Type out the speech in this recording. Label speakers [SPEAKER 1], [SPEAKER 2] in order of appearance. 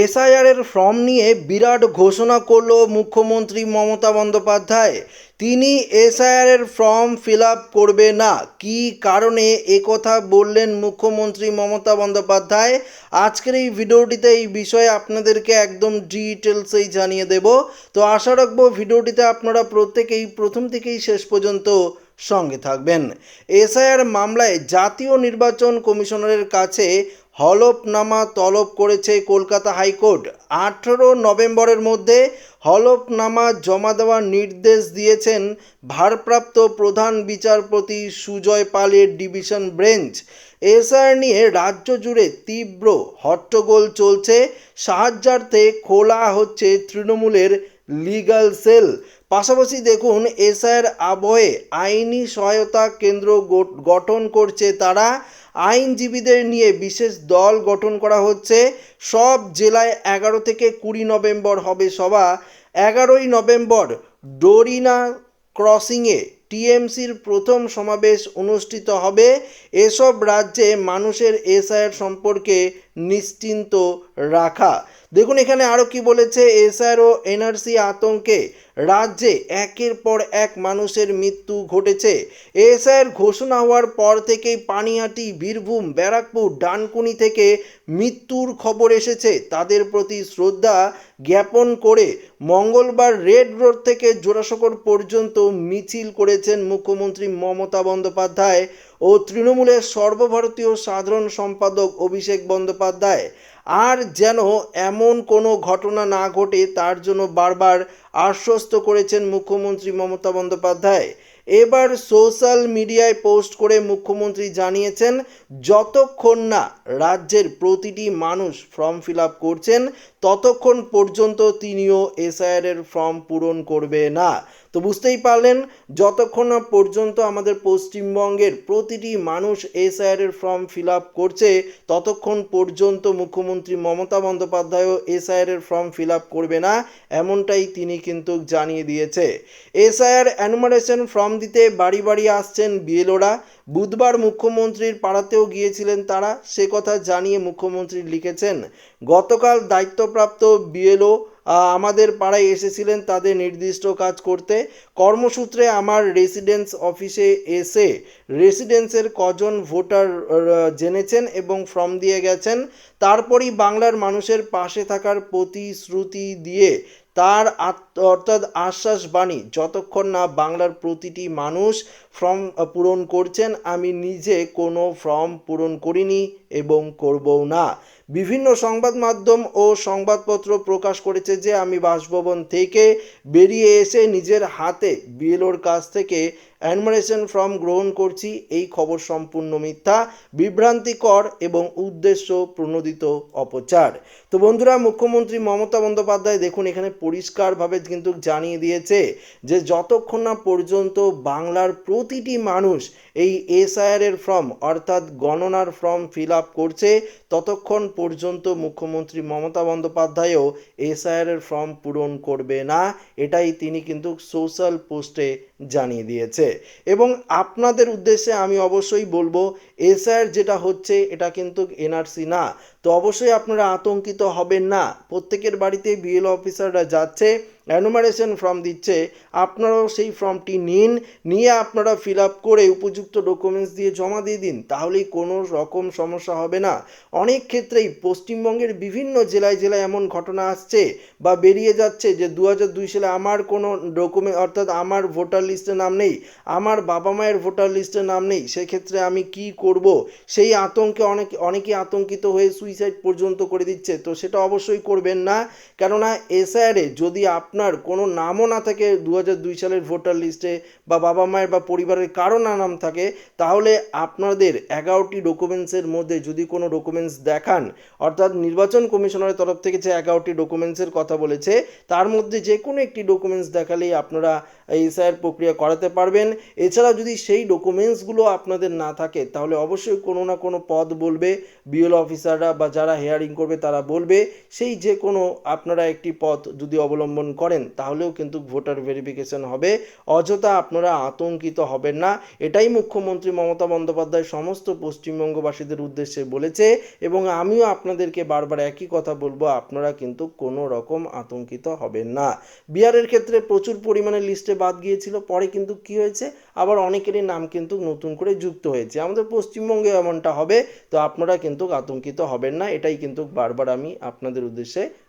[SPEAKER 1] এসআইআরের ফর্ম নিয়ে বিরাট ঘোষণা করল মুখ্যমন্ত্রী মমতা বন্দ্যোপাধ্যায়। তিনি এসআইআরের ফর্ম ফিল করবে না। কী কারণে একথা বললেন মুখ্যমন্ত্রী মমতা বন্দ্যোপাধ্যায়? আজকের এই ভিডিওটিতে এই বিষয়ে আপনাদেরকে একদম ডিটেলসেই জানিয়ে দেব। তো আশা রাখব ভিডিওটিতে আপনারা প্রত্যেকেই প্রথম থেকেই শেষ পর্যন্ত সঙ্গে থাকবেন। এসআইআর মামলায় জাতীয় নির্বাচন কমিশনারের কাছে হলফনামা তলব করেছে কলকাতা হাইকোর্ট। আঠেরো নভেম্বরের মধ্যে হলফনামা জমা দেওয়ার নির্দেশ দিয়েছেন ভারপ্রাপ্ত প্রধান বিচারপতি সুজয় পালের ডিভিশন বেঞ্চ। এসআর নিয়ে রাজ্য জুড়ে তীব্র হট্টগোল চলছে। সাহায্যার্থে খোলা হচ্ছে তৃণমূলের লিগ্যাল সেল। পাশাপাশি দেখুন, এসআইয়ের আবহে আইনি সহায়তা কেন্দ্র গঠন করছে তারা। আইনজীবীদের নিয়ে বিশেষ দল গঠন করা হচ্ছে। সব জেলায় এগারো থেকে কুড়ি নভেম্বর হবে সভা। এগারোই নভেম্বর ডোরিনা ক্রসিংয়ে টিএমসির প্রথম সমাবেশ অনুষ্ঠিত হবে। এসব রাজ্যে মানুষের এসআইআর সম্পর্কে নিশ্চিন্ত রাখা। দেখুন এখানে আরও কি বলেছে, এসআর ও এনআরসি আতঙ্কে রাজ্যে একের পর এক মানুষের মৃত্যু ঘটেছে। এসআইয়ের ঘোষণা হওয়ার পর থেকেই পানিয়াটি, বীরভূম, ব্যারাকপুর, ডানকুনি থেকে মৃত্যুর খবর এসেছে। তাদের প্রতি শ্রদ্ধা জ্ঞাপন করে মঙ্গলবার রেড রোড থেকে জোড়াসাঁকোর পর্যন্ত মিছিল করেছেন মুখ্যমন্ত্রী মমতা বন্দ্যোপাধ্যায়। ও তৃণমূলের সর্বভারতীয় সাধারণ সম্পাদক অভিষেক বন্দ্যোপাধ্যায়। আর যেন এমন কোনো ঘটনা না ঘটে, তার জন্য বারবার আশ্বস্ত করেছেন মুখ্যমন্ত্রী মমতা বন্দ্যোপাধ্যায়। এবার সোশ্যাল মিডিয়ায় পোস্ট করে মুখ্যমন্ত্রী জানিয়েছেন, যতক্ষণ না রাজ্যের প্রতিটি মানুষ ফর্ম ফিল আপ করছেন, ততক্ষণ পর্যন্ত তিনিও এসআইআর এর ফর্ম পূরণ করবে না। তো বুঝতেই পারলেন, যতক্ষণ না পর্যন্ত আমাদের পশ্চিমবঙ্গের প্রতিটি মানুষ এসআইআর এর ফর্ম ফিল আপ করছে, ততক্ষণ পর্যন্ত মুখ্যমন্ত্রী মমতা বন্দ্যোপাধ্যায়ও এসআইআর এর ফর্ম ফিল আপ করবে না, এমনটাই তিনি কিন্তু জানিয়ে দিয়েছে। এসআইআর অ্যানুমারেশন ফর্ম দিতে বাড়ি বাড়ি আসছেন বিএলওরা, বুধবার মুখ্যমন্ত্রীর পাড়াতেও গিয়েছিলেন তারা, সে কথা জানিয়ে মুখ্যমন্ত্রী লিখেছেন, গতকাল দায়িত্বপ্রাপ্ত বিএলও আমাদের পাড়ায় এসেছিলেন তাদের নির্দিষ্ট কাজ করতে। কর্মসূত্রে আমার রেসিডেন্স অফিসে এসে রেসিডেন্সের কজন ভোটার জেনেছেন এবং ফর্ম দিয়ে গেছেন। তারপরই বাংলার মানুষের পাশে থাকার প্রতিশ্রুতি দিয়ে তার আত- অর্থাৎ আশ্বাস বাণী, যতক্ষণ না বাংলার প্রতিটি মানুষ ফর্ম পূরণ করছেন, আমি নিজে কোনো ফর্ম পূরণ করিনি এবং করবও না। বিভিন্ন সংবাদ মাধ্যম ও সংবাদপত্র প্রকাশ করেছে যে, আমি বাসভবন থেকে বেরিয়ে এসে নিজের হাতে বিএলওর কাছ থেকে অ্যানমারেশন ফর্ম গ্রহণ করছি। এই খবর সম্পূর্ণ মিথ্যা, বিভ্রান্তিকর এবং উদ্দেশ্য প্রণোদিত অপচার। তো বন্ধুরা, মুখ্যমন্ত্রী মমতা বন্দ্যোপাধ্যায়, দেখুন এখানে পরিষ্কারভাবে কিন্তু জানিয়ে দিয়েছে যে যতক্ষণ না পর্যন্ত বাংলার প্রতিটি মানুষ এই এসআইআর এর ফর্ম অর্থাৎ গণনার ফর্ম ফিল আপ করছে, ততক্ষণ পর্যন্ত মুখ্যমন্ত্রী মমতা বন্দ্যোপাধ্যায়ও এসআইআর এর ফর্ম পূরণ করবে না, এটাই তিনি কিন্তু সোশ্যাল পোস্টে জানিয়ে দিয়েছে। এবং আপনাদের উদ্দেশ্যে আমি অবশ্যই বলব, এসআইআর যেটা হচ্ছে এটা কিন্তু এনআরসি না। তো অবশ্যই আপনারা আতঙ্কিত হবেন না। প্রত্যেকের বাড়িতে বিএল অফিসাররা যাচ্ছে। অ্যানুমারেশন ফর্ম দিচ্ছে, আপনারাও সেই ফর্মটি নিন, নিয়ে আপনারা ফিল আপ করে উপযুক্ত ডকুমেন্টস দিয়ে জমা দিয়ে দিন, তাহলেই কোনো রকম সমস্যা হবে না। অনেক ক্ষেত্রেই পশ্চিমবঙ্গের বিভিন্ন জেলায় জেলায় এমন ঘটনা আসছে বা বেরিয়ে যাচ্ছে যে দু দুই সালে আমার কোনো ডকুমেন্ট অর্থাৎ আমার ভোটার লিস্টে নাম নেই, আমার বাবা মায়ের ভোটার লিস্টে নাম নেই, সেক্ষেত্রে আমি কি করব? সেই আতঙ্কে অনেক, অনেকেই আতঙ্কিত হয়ে সুইসাইড পর্যন্ত করে দিচ্ছে, তো সেটা অবশ্যই করবেন না। কেননা এসআইআরে যদি আপনার কোনো নামও না থাকে দু সালের ভোটার লিস্টে বা বাবা মায়ের বা পরিবারের কারও না নাম থাকে, তাহলে আপনাদের এগারোটি ডকুমেন্টসের মধ্যে যদি কোনো ডকুমেন্টস দেখান, অর্থাৎ নির্বাচন কমিশনারের তরফ থেকে যে এগারোটি ডকুমেন্টসের কথা বলেছে, তার মধ্যে যে কোনো একটি ডকুমেন্টস দেখালেই আপনারা এসআইয়ের প্রক্রিয়া করাতে পারবেন। এছাড়া যদি সেই ডকুমেন্টসগুলো আপনাদের না থাকে, তাহলে অবশ্যই কোনো না কোনো পদ বলবে বিএল অফিসাররা বা যারা হেয়ারিং করবে তারা বলবে, সেই যে কোনো আপনারা একটি পথ যদি অবলম্বন করেন, তাহলেও কিন্তু ভোটার ভেরিফিকেশন হবে। অযথা আপনারা আতঙ্কিত হবেন না। এটাই মুখ্যমন্ত্রী মমতা বন্দ্যোপাধ্যায় সমস্ত পশ্চিমবঙ্গবাসীদের উদ্দেশ্যে বলেছে এবং আমিও আপনাদেরকে বারবার একই কথা বলব, আপনারা কিন্তু কোনো রকম আতঙ্কিত হবেন না। বিহারের ক্ষেত্রে প্রচুর পরিমাণে লিস্টে বাদ গিয়েছিল, পরে কিন্তু কি হয়েছে? আবার অনেকেরই নাম কিন্তু নতুন করে যুক্ত হয়েছে। আমাদের পশ্চিমবঙ্গে এমনটা হবে, তো আপনারা কিন্তু আতঙ্কিত হবেন না। এটাই কিন্তু বারবার আমি আপনাদের উদ্দেশ্যে